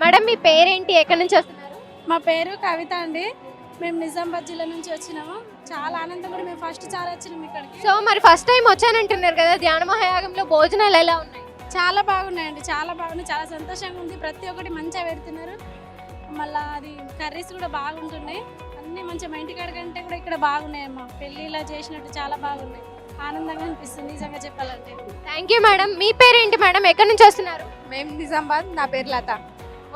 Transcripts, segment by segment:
Madam మీ పేరేంటి? ఎక్కడి నుంచి వస్తున్నారు? మా పేరు కవిత అండి. మేము నిజామాబాద్ జిల్లా నుంచి వచ్చినాము. చాలా ఆనందం కూడా మేము ఫస్ట్ చాలా వచ్చినాము ఇక్కడికి. సో మరి ఫస్ట్ టైం వచ్చానంటున్నారు కదా ధ్యాన మహాయాగంలో భోజనాలు ఎలా ఉన్నాయి? చాలా బాగున్నాయండి చాలా బాగున్నాయి. చాలా సంతోషంగా ఉంది. ప్రతి ఒక్కటి మంచిగా పెడుతున్నారు. మళ్ళీ అది కర్రీస్ కూడా బాగుంటున్నాయి. అన్నీ మంచిగా మా ఇంటికాడ కంటే కూడా ఇక్కడ బాగున్నాయమ్మా పెళ్ళిలో చేసినట్టు చాలా బాగున్నాయి. ఆనందంగా అనిపిస్తుంది నిజంగా చెప్పాలంటే. థ్యాంక్ యూ మేడం మీ పేరేంటి మేడం ఎక్కడి నుంచి వస్తున్నారు? మేము నిజామాబాద్ నా పేరు లత.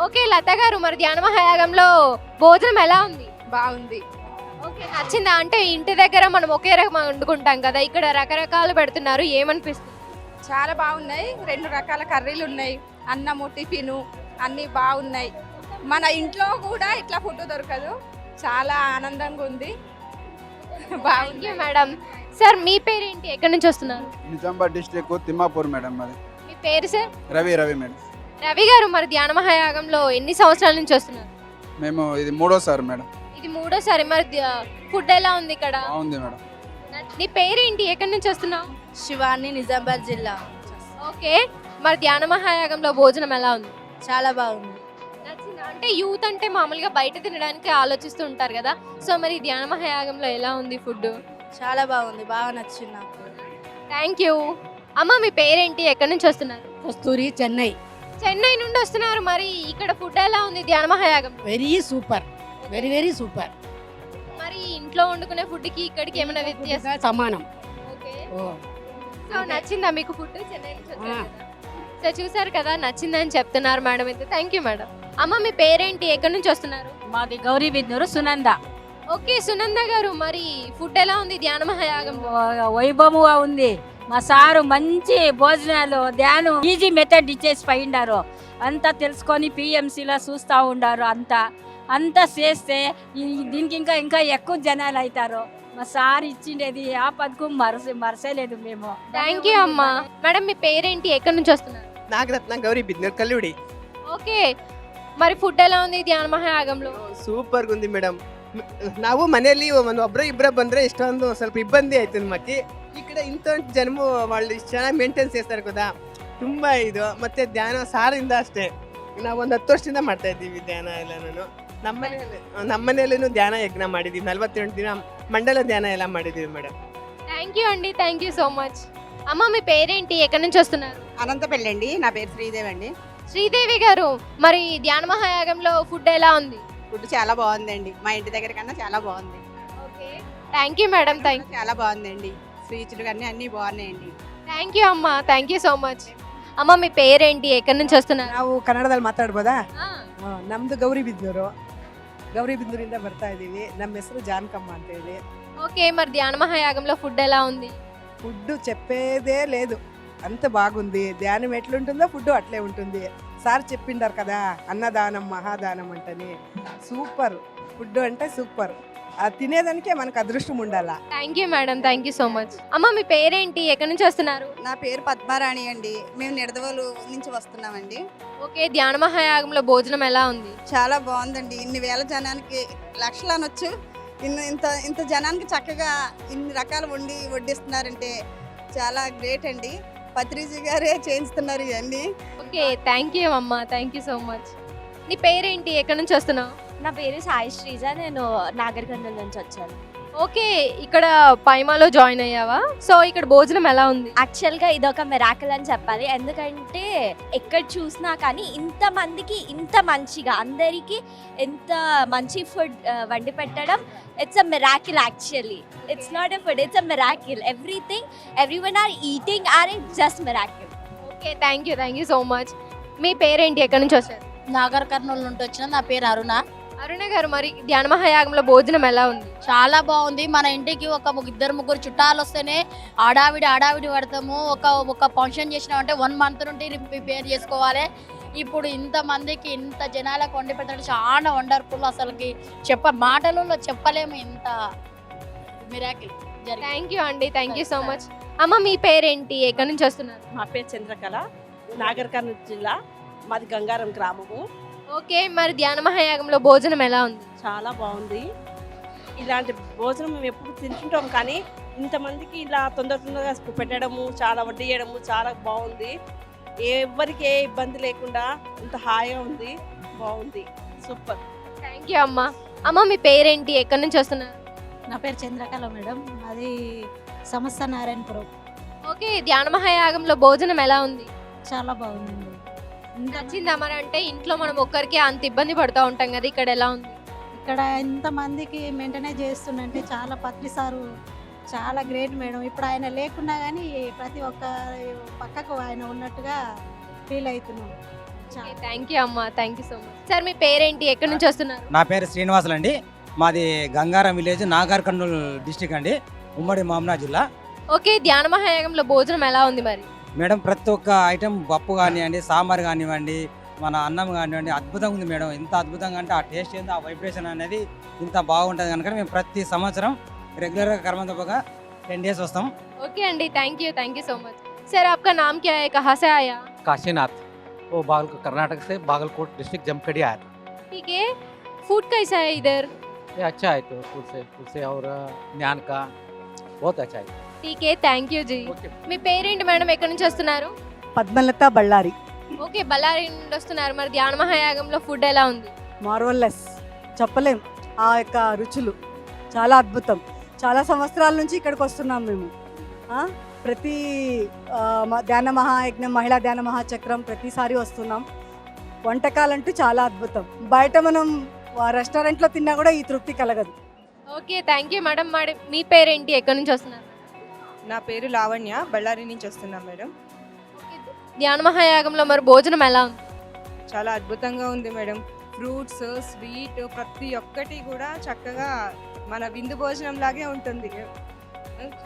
ఓకే లత గారు మరి ధ్యాన మహాయాగంలో భోజనం ఎలా ఉంది? బాగుంది. ఓకే నచ్చిందా? అంటే ఇంటి దగ్గర మనం ఒకే రకం వండుకుంటాం కదా ఇక్కడ రకరకాలు పెడుతున్నారు ఏమనిపిస్తుంది? చాలా బాగున్నాయి. రెండు రకాల కర్రీలు ఉన్నాయి. అన్నము టిఫిను అన్నీ బాగున్నాయి. మన ఇంట్లో కూడా ఇట్లా ఫుడ్ దొరకదు. చాలా ఆనందంగా ఉంది. యూ మేడం సార్ మీ పేరేంటి? ఎక్కడి నుంచి వస్తున్నారు? నిజామాబాద్ డిస్టిక్ తిమ్మాపూర్ మేడం మరి మీ పేరు సార్? రవి రవి మేడం. రవి గారు మరి ధ్యాన మహాయాగంలో ఎన్ని సంవత్సరాల నుంచి వస్తున్నారు? మేము ఇది మూడోసారి మేడం. ఇది మూడోసారి మరి ఫుడ్ ఎలా ఉంది ఇక్కడ? బాగుంది మేడం. నీ పేరేంటి? ఎక్కడి నుంచి వస్తున్నావు? శివాని నిజామాబాద్ జిల్లా. ఓకే. మరి ధ్యాన మహాయాగంలో భోజనం ఎలా ఉంది? చాలా బాగుంది. నచ్చిందా? అంటే యూత్ అంటే మామూలుగా బయట తినడానికి ఆలోచిస్తూ ఉంటారు కదా. సో మరి ధ్యాన మహాయాగంలో ఎలా ఉంది ఫుడ్ చాలా బాగుంది. బాగా నచ్చింది నాకు. Thank you. అమ్మ మీ పేరేంటి? ఎక్కడి నుంచి వస్తున్నారు? కస్తూరి చెన్నై. చెన్నై నుండి వస్తున్నారు. మరి ఇక్కడ ఫుడ్ ఎలా ఉంది? ధ్యాన మహాయాగం. Very super very very super మరి ఇంట్లో వండుకునే ఫుడ్కి ఇక్కడికి ఏమైనా వ్యత్యాసం? సమానం. ఓకే. ఓ. సో నచ్చిందా మీకు ఫుడ్ చెన్నై నుంచి వచ్చారు. కదా. సో చూసారు కదా నచ్చిందని చెప్తున్నారు మేడం అయితే. Thank you madam. అమ్మ మీ పేరేంటి? ఎక్కడి నుంచి వస్తున్నారు? మాది గౌరీ బిద్నూరు సునంద. ఓకే సునంద గారు. మరి ఫుడ్ ఎలా ఉంది? ధ్యాన మహాయాగం వైభవముగా ఉంది. మా సారు మంచి భోజనాలు ధ్యానం ఈజీ మెథడ్ ఇచ్చేసి పోయిండారు అంతా తెలుసుకొని పిఎంసీలో చూస్తూ ఉండారు అంతా అంతా చేస్తే ఈ- దీనికి ఇంకా ఇంకా ఎక్కువ జనాలు అవుతారు మా సార్ ఇచ్చిండేది ఆ పథకం మరస మరసలేదు మేము థ్యాంక్ యూ అమ్మా మేడం మీ పేరేంటి ఎక్కడి నుంచి వస్తున్నారు ನಾಗರತ್ನ ಗೌರಿ ಬಿದ್ನೂರ್ ಕಲ್ಲುಡಿ ఓకే మరి ఫుడ్ ఎలా ఉంది ధ్యాన మహాయాగంలో ಸೂಪರ್ ಗುಂದಿ ಮೇಡಮ್ ನಾವು ಮನೆಯಲ್ಲಿ ಒಂದು ಒಬ್ರು ಇಬ್ಬರ ಬಂದ್ರೆ ಇಷ್ಟೊಂದು ಸ್ವಲ್ಪ ಇಬ್ಬಂದಿ ಆಯ್ತು ನಮಗೆ ఇక్కడ ఇంత ಇಂಥ ಜನ್ಮ చాలా ಚೆನ್ನಾಗಿ ಮೇಂಟೆನ್ಸ್ చేస్తారు ಗೊತ್ತಾ ತುಂಬ ಇದು. ಮತ್ತು ಧ್ಯಾನ ಸಾರಿಂದ ಅಷ್ಟೇ. ನಾವು ಒಂದು ಹತ್ತು ವರ್ಷದಿಂದ ಮಾಡ್ತಾ ಇದ್ದೀವಿ ಧ್ಯಾನ ಎಲ್ಲನೂ. ನಮ್ಮ ಮನೆಯಲ್ಲಿ ನಮ್ಮ ಧ್ಯಾನ ಯಜ್ಞ ಮಾಡಿದ್ದೀವಿ నలభై ದಿನ మండల ధ్యాన ఎలా ಮಾಡಿದ್ದೀವಿ మేడం థ్యాంక్ యూ అండి థ్యాంక్ యూ సో మచ్ అమ్మ మీ పేరేంటి ఎక్కడి నుంచి వస్తున్నారు? అనంతపల్లి అండి. నా పేరు శ్రీదేవి అండి. శ్రీదేవి గారు మరి ధ్యాన మహాయాగంలో ఫుడ్ ఎలా ఉంది? ఫుడ్ చాలా బాగుందండి. మా ఇంటి దగ్గర కన్నా చాలా బాగుంది. Okay thank you madam thank you చాలా బాగుందండి. స్వీట్లు కానీ అన్నీ బాగున్నాయండి థ్యాంక్ యూ అమ్మ థ్యాంక్ యూ సో మచ్ అమ్మ మీ పేరేంటి ఎక్కడి నుంచి వస్తున్నారు ನಾವು ಕನ್ನಡದಲ್ಲಿ ಮಾತಾಡ್ಬೋದಾ ఆ, ಆ, ನಮ್ದು ಗೌರಿಬಿದ್ನೂರು ಗೌರಿಬಿದ್ನೂರಿಂದ ಬರ್ತಾ ಇದ್ದೀವಿ ನಮ್ಮ ಹೆಸರು ಜಾನಕಮ್ಮ ಅಂತ ಹೇಳಿ ఓకే మరి ధ్యాన మహాయాగంలో ఫుడ్ ఎలా ఉంది ఫుడ్ చెప్పేదే లేదు అంత బాగుంది ధ్యానం ఎట్లుంటుందో ఫుడ్ అట్లే ఉంటుంది సార్ చెప్పిండారు కదా అన్నదానం మహాదానం అంటని సూపర్ ఫుడ్ అంటే సూపర్ అది తినేదానికే మనకు అదృష్టం ఉండాలా. Thank you madam thank you so much అమ్మ మీ పేరేంటి? ఎక్కడి నుంచి వస్తున్నారు? నా పేరు పద్మారాణి అండి. మేము నిడదవోలు నుంచి వస్తున్నామండి. ఓకే ధ్యాన మహాయాగంలో భోజనం ఎలా ఉంది? చాలా బాగుందండి. ఇన్ని వేల జనానికి లక్షలు అనొచ్చు. ఇన్ని ఇంత ఇంత జనానికి చక్కగా ఇన్ని రకాలు వండి వడ్డిస్తున్నారంటే చాలా గ్రేట్ అండి. పత్రిజీ గారే చేయిస్తున్నారు ఇవన్నీ. ఓకే థ్యాంక్ యూ అమ్మ. థ్యాంక్ యూ సో మచ్ నీ పేరేంటి? ఎక్కడి నుంచి వస్తున్నావు? నా పేరు సాయి శ్రీజ నేను నాగర్ కర్నూలు నుంచి వచ్చాను. ఓకే ఇక్కడ పైమాలో జాయిన్ అయ్యావా? సో ఇక్కడ భోజనం ఎలా ఉంది? యాక్చువల్గా ఇదొక మెరాకల్ అని చెప్పాలి. ఎందుకంటే ఎక్కడ చూసినా కానీ ఇంత మందికి ఇంత మంచిగా అందరికీ ఎంత మంచి ఫుడ్ వండి పెట్టడం it's a miracle actually it's not a food it's a miracle everything everyone are eating are it just miracle okay thank you thank you so much మీ పేరేంటి? ఎక్కడి నుంచి వచ్చారు? నాగర్ కర్నూలు నుండి వచ్చిన నా పేరు అరుణ. అరుణ గారు మరి ధ్యాన మహాయాగంలో భోజనం ఎలా ఉంది? చాలా బాగుంది. మన ఇంటికి ఒక ఇద్దరు ముగ్గురు చుట్టాలు వస్తేనే ఆడావిడి ఆడావిడి పడతాము. ఒక ఒక ఫంక్షన్ చేసినామంటే వన్ మంత్ నుండి ప్రిపేర్ చేసుకోవాలి. ఇప్పుడు ఇంత మందికి ఇంత జనాలకు వండి పెట్టడం చాలా వండర్ఫుల్ అసలుకి చెప్ప మాటలలో చెప్పలేము ఇంత మిరాకిల్. థ్యాంక్ యూ అండి. Thank you so much. అమ్మ మీ పేరేంటి? ఎక్కడి నుంచి వస్తున్నారు? మా పేరు చంద్రకళ. నాగర్ కర్నూలు జిల్లా. మాది గంగారం గ్రామము. ఓకే మరి ధ్యాన మహాయాగంలో భోజనం ఎలా ఉంది? చాలా బాగుంది. ఇలాంటి భోజనం మేము ఎప్పుడు తింటుంటాం కానీ ఇంతమందికి ఇలా తొందర తొందరగా పెట్టడము చాలా వడ్డీయడము చాలా బాగుంది. ఎవరికి ఏ ఇబ్బంది లేకుండా ఇంత హాయిగా ఉంది. బాగుంది. సూపర్. థ్యాంక్ యూ అమ్మా. అమ్మ మీ పేరేంటి? ఎక్కడి నుంచి వస్తున్నారు? నా పేరు చంద్రకళ మేడం. అది సమస్త నారాయణపురం. ఓకే ధ్యాన మహాయాగంలో భోజనం ఎలా ఉంది? చాలా బాగుందండి నచ్చిందా మరి అంటే ఇంట్లో మనం ఒక్కరికి అంత ఇబ్బంది పడుతూ ఉంటాం కదా ఇక్కడ ఎలా ఉంది? ఇక్కడ ఇంతమందికి మెయింటైన్ చేస్తుండంటే చాలా పత్రి సారు చాలా గ్రేట్ మేడం. ఇప్పుడు ఆయన లేకున్నా కానీ ప్రతి ఒక్క పక్కకు ఆయన ఉన్నట్టుగా ఫీల్ అవుతున్నాం చాలా థ్యాంక్ యూ అమ్మా thank you so much sir మీ పేరేంటి? ఎక్కడి నుంచి వస్తున్నారు? నా పేరు శ్రీనివాసులు అండి. మాది Gangaram village Nagarkurnool district అండి ఉమ్మడి మామనా జిల్లా. ఓకే ధ్యాన మహాయాగంలో భోజనం ఎలా ఉంది మరి? మేడం ప్రతి ఒక్క ఐటెం పప్పు కానివ్వండి సాంబార్ కానివ్వండి మన అన్నం కానివ్వండి అద్భుతంగా ఉంది మేడం ఎంత అద్భుతంగా అంటే ఆ టేస్ట్ ఏంది ఆ వైబ్రేషన్ అనేది ఇంత బాగుంటుంది కనుక మేము ప్రతి సంవత్సరం రెగ్యులర్గా కర్మ తప్పగా టెన్ డేస్ వస్తాం okay aunty thank you thank you so much sir आपका नाम क्या है कहाँ से आया काशीनाथ वो बागल कर्नाटक से बागलकोट डिस्ट्रिक्ट जमखड़ी आया था ठीक है फूड कैसा है इधर ये अच्छा है तो फूल से फूल से और ज्ञान का बहुत अच्छा है టీకే థ్యాంక్ యూ జీ. మీ పేరేంటి మేడం? ఎక్కడి నుంచి వస్తున్నారు? పద్మలత బళ్ళారి. ఓకే బళ్ళారి నుండి వస్తున్నారు. మరి ధ్యాన మహాయాగంలో ఫుడ్ ఎలా ఉంది? మార్వల్లెస్ చెప్పలేం. ఆ యొక్క రుచులు చాలా అద్భుతం. చాలా సంవత్సరాల నుంచి ఇక్కడికి వస్తున్నాం మేము. ప్రతి ధ్యాన మహాయజ్ఞం మహిళా ధ్యాన మహాచక్రం ప్రతిసారి వస్తున్నాం. వంటకాలంటూ చాలా అద్భుతం. బయట మనం రెస్టారెంట్లో తిన్నా కూడా ఈ తృప్తి కలగదు. Okay thank you madam. Madam మీ పేరేంటి? ఎక్కడి నుంచి వస్తున్నారు? నా పేరు లావణ్య బళ్ళారి నుంచి వస్తున్నాం మేడం. ధ్యాన మహాయాగంలో మరి భోజనం ఎలా? ఉంది చాలా అద్భుతంగా ఉంది మేడం. ఫ్రూట్స్ స్వీట్ ప్రతి ఒక్కటి కూడా చక్కగా మన విందు భోజనం లాగే ఉంటుంది.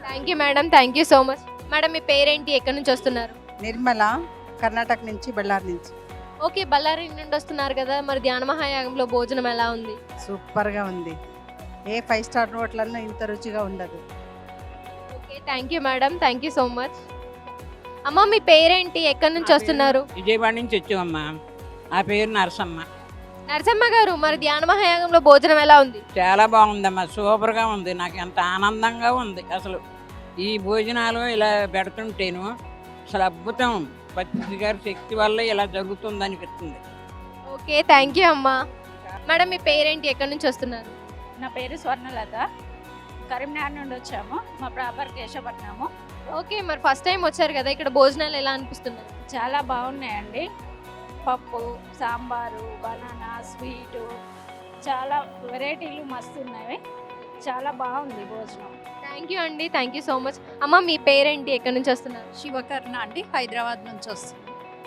Thank you madam thank you so much madam మీ పేరేంటి? ఎక్కడి నుంచి వస్తున్నారు? నిర్మల కర్ణాటక నుంచి బళ్ళారి నుంచి. ఓకే బళ్ళారి నుండి వస్తున్నారు కదా మరి ధ్యాన మహాయాగంలో భోజనం ఎలా ఉంది? సూపర్గా ఉంది. ఏ ఫైవ్ స్టార్ హోటల్లో ఇంత రుచిగా ఉండదు. Okay thank you madam thank you so much అమ్మ మీ పేరేంటి? ఎక్కడి నుంచి వస్తున్నారు? విజయవాడ నుంచి వచ్చామమ్మా ఆ పేరు నరసమ్మ. నరసమ్మ గారు మరి ధ్యాన మహాయాగంలో భోజనం ఎలా ఉంది? చాలా బాగుందమ్మా. సూపర్గా ఉంది. నాకు ఎంత ఆనందంగా ఉంది. అసలు ఈ భోజనాలు ఇలా పెడుతుంటేను అసలు అద్భుతం. పత్రి గారి శక్తి వల్ల ఇలా జరుగుతుంది అనిపిస్తుంది. ఓకే థ్యాంక్ యూ అమ్మా. మేడం మీ పేరేంటి? ఎక్కడి నుంచి వస్తున్నారు? నా పేరు స్వర్ణలత. కరీంనగర్ నుండి వచ్చాము. మా ప్రాపర్ కేశపట్నము ఓకే మరి ఫస్ట్ టైం వచ్చారు కదా ఇక్కడ భోజనాలు ఎలా అనిపిస్తున్నాయి? చాలా బాగున్నాయండి. పప్పు సాంబారు బనానా స్వీటు చాలా వెరైటీలు మస్తు ఉన్నాయి చాలా బాగుంది భోజనం. థ్యాంక్ యూ అండి థ్యాంక్ యూ సో మచ్. అమ్మ మీ పేరేంటి? ఎక్కడి నుంచి వస్తున్నారు? శివకర్ణ అండి హైదరాబాద్ నుంచి వస్తుంది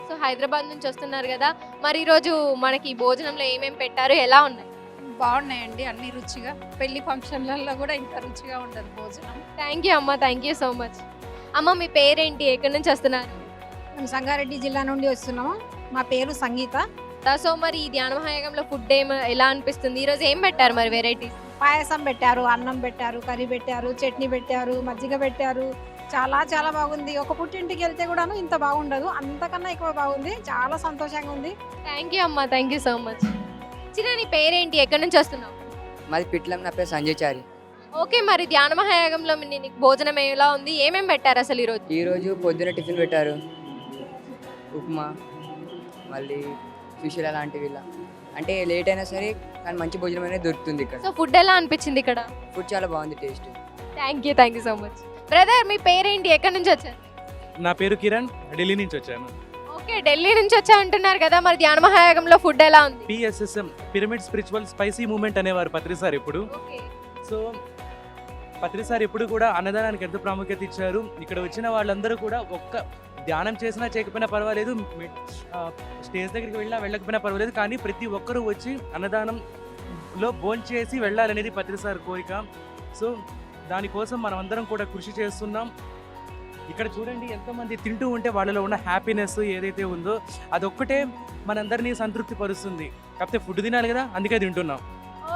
సో హైదరాబాద్ నుంచి వస్తున్నారు కదా మరి ఈరోజు మనకి భోజనంలో ఏమేమి పెట్టారు ఎలా ఉన్నాయి? బాగున్నాయండి అన్ని రుచిగా. పెళ్ళి ఫంక్షన్లలో కూడా ఇంత రుచిగా ఉండదు భోజనం. థ్యాంక్ యూ అమ్మ థ్యాంక్ యూ సో మచ్. అమ్మ మీ పేరేంటి? ఎక్కడి నుంచి వస్తున్నారు? మేము సంగారెడ్డి జిల్లా నుండి వస్తున్నాము. మా పేరు సంగీత. సో మరి ఈ ధ్యాన మహాయాగంలో ఫుడ్ ఏం ఎలా అనిపిస్తుంది? ఈరోజు ఏం పెట్టారు మరి వెరైటీస్ పాయసం పెట్టారు అన్నం పెట్టారు కర్రీ పెట్టారు చట్నీ పెట్టారు మజ్జిగ పెట్టారు. చాలా చాలా బాగుంది. ఒక పుట్టింటికి వెళ్తే కూడాను ఇంత బాగుండదు. అంతకన్నా ఎక్కువ బాగుంది. చాలా సంతోషంగా ఉంది. థ్యాంక్ యూ అమ్మ థ్యాంక్ యూ సో మచ్. చిన్న నీ పేరేంటి? ఎక్కడి నుంచి వస్తున్నావు? మాది పిట్లం నా పేరు సంజయ్ చారి ఓకే మరి ధ్యాన మహాయాగంలో మీ- నీకు భోజనం ఎలా ఉంది? ఏమేమి పెట్టారు అసలు ఈరోజు ఈరోజు పొద్దున టిఫిన్ పెట్టారు. ఉప్మా మళ్ళీ ఫిష్ అలాంటివి ఇలా. అంటే లేట్ అయినా సరే కానీ మంచి భోజనం అనేది దొరుకుతుంది ఇక్కడ. సో ఫుడ్ ఎలా అనిపించింది ఇక్కడ? ఫుడ్ చాలా బాగుంది taste. Thank you thank you so much. Brother మీ పేరేంటి? ఎక్కడి నుంచి వచ్చారు? నా పేరు కిరణ్ ఢిల్లీ నుంచి వచ్చాను. ఓకే ఢిల్లీ నుంచి వచ్చా అంటున్నారు కదా మరి ధ్యాన మహాయాగంలో ఫుడ్ ఎలా ఉంది? PSSM pyramid spiritual societies movement అనేవారు పత్రి సార్ ఇప్పుడు. సో పత్రి సార్ ఎప్పుడు కూడా అన్నదానానికి ఎంత ప్రాముఖ్యత ఇచ్చారు? ఇక్కడ వచ్చిన వాళ్ళందరూ కూడా ఒక్క ధ్యానం చేసినా చేయకపోయినా పర్వాలేదు స్టేజ్ దగ్గరికి వెళ్ళినా వెళ్ళకపోయినా పర్వాలేదు కానీ ప్రతి ఒక్కరూ వచ్చి అన్నదానంలో భోంచేసి చేసి వెళ్ళాలనేది పత్రి సార్ కోరిక. సో దానికోసం మనం అందరం కూడా కృషి చేస్తున్నాం. ఇక్కడ చూడండి ఎంతమంది తింటూ ఉంటే వాళ్ళలో ఉన్న హ్యాపీనెస్ ఏదైతే ఉందో అదొక్కటే మనందరినీ సంతృప్తి పరుస్తుంది. కాకపోతే ఫుడ్ తినాలి కదా అందుకే తింటున్నాం.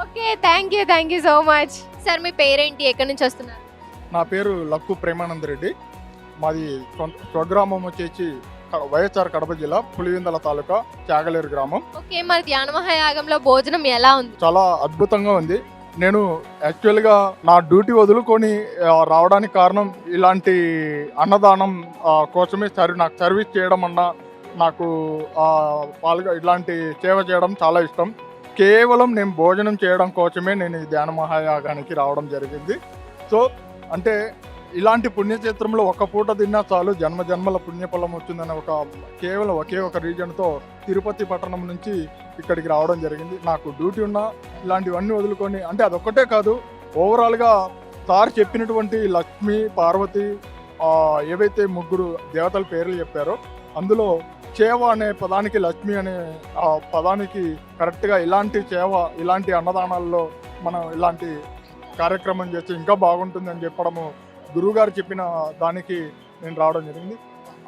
Okay thank you thank you so much sir మీ పేరేంటి? ఎక్కడి నుంచి వస్తున్నారు? నా పేరు లక్కు ప్రేమానంద రెడ్డి. మాది స్వగ్రామం వచ్చేసి వైఎస్ఆర్ కడప జిల్లా పులివెందల తాలూకా చాగలేరు గ్రామం. ఓకే మరి ధ్యాన మహాయాగంలో భోజనం ఎలా ఉంది? చాలా అద్భుతంగా ఉంది. నేను యాక్చువల్గా నా డ్యూటీ వదులుకొని రావడానికి కారణం ఇలాంటి అన్నదానం కోసమే సర్వ్ నాకు సర్వీస్ చేయడం అన్న నాకు పాల్గొ ఇలాంటి సేవ చేయడం చాలా ఇష్టం. కేవలం నేను భోజనం చేయడం కోసమే నేను ఈ ధ్యాన మహాయాగానికి రావడం జరిగింది. సో అంటే ఇలాంటి పుణ్యక్షేత్రంలో ఒక పూట తిన్నా చాలు. జన్మ జన్మల పుణ్యఫలం వచ్చిందనే ఒక కేవలం ఒకే ఒక రీజన్తో తిరుపతి పట్టణం నుంచి ఇక్కడికి రావడం జరిగింది. నాకు డ్యూటీ ఉన్నా ఇలాంటివన్నీ వదులుకొని అంటే అదొక్కటే కాదు ఓవరాల్గా సార్ చెప్పినటువంటి లక్ష్మి పార్వతి ఏవైతే ముగ్గురు దేవతల పేర్లు చెప్పారో అందులో చేవ అనే పదానికి లక్ష్మి అనే ఆ పదానికి కరెక్ట్గా ఇలాంటి చేవ ఇలాంటి అన్నదానాల్లో మనం ఇలాంటి కార్యక్రమం చేస్తే ఇంకా బాగుంటుందని చెప్పడము గురువుగారు చెప్పిన దానికి నేను రావడం జరిగింది.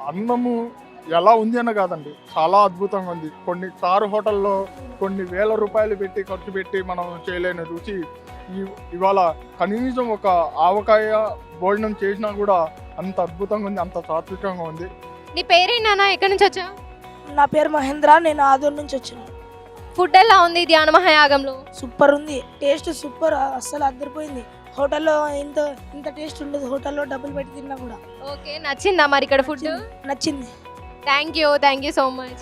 అన్నము ఎలా ఉంది అన్న కాదండి చాలా అద్భుతంగా ఉంది. కొన్ని స్టార్ హోటల్లో కొన్ని వేల రూపాయలు పెట్టి ఖర్చు పెట్టి మనం చేయలేని రుచి ఈ- ఇవాళ కనీసం ఒక ఆవకాయ భోజనం చేసినా కూడా అంత అద్భుతంగా ఉంది అంత సాత్వికంగా ఉంది. నీ పేరేంటన్నా ఎక్కడి నుంచి వచ్చావు? నా పేరు మహేంద్ర నేను ఆదూర్ నుంచి వచ్చిన. ఫుడ్ ఎలా ఉంది ధ్యాన మహాయాగంలో? సూపర్ ఉంది టేస్ట్ సూపర్ అస్సలు అద్దరిపోయింది. హోటల్లో ఇంత ఇంత టేస్ట్ ఉండదు. హోటల్లో డబ్బులు పెట్టి తిన్నా కూడా. ఓకే నచ్చిందా మరి ఇక్కడ ఫుడ్? నచ్చింది. Thank you thank you so much.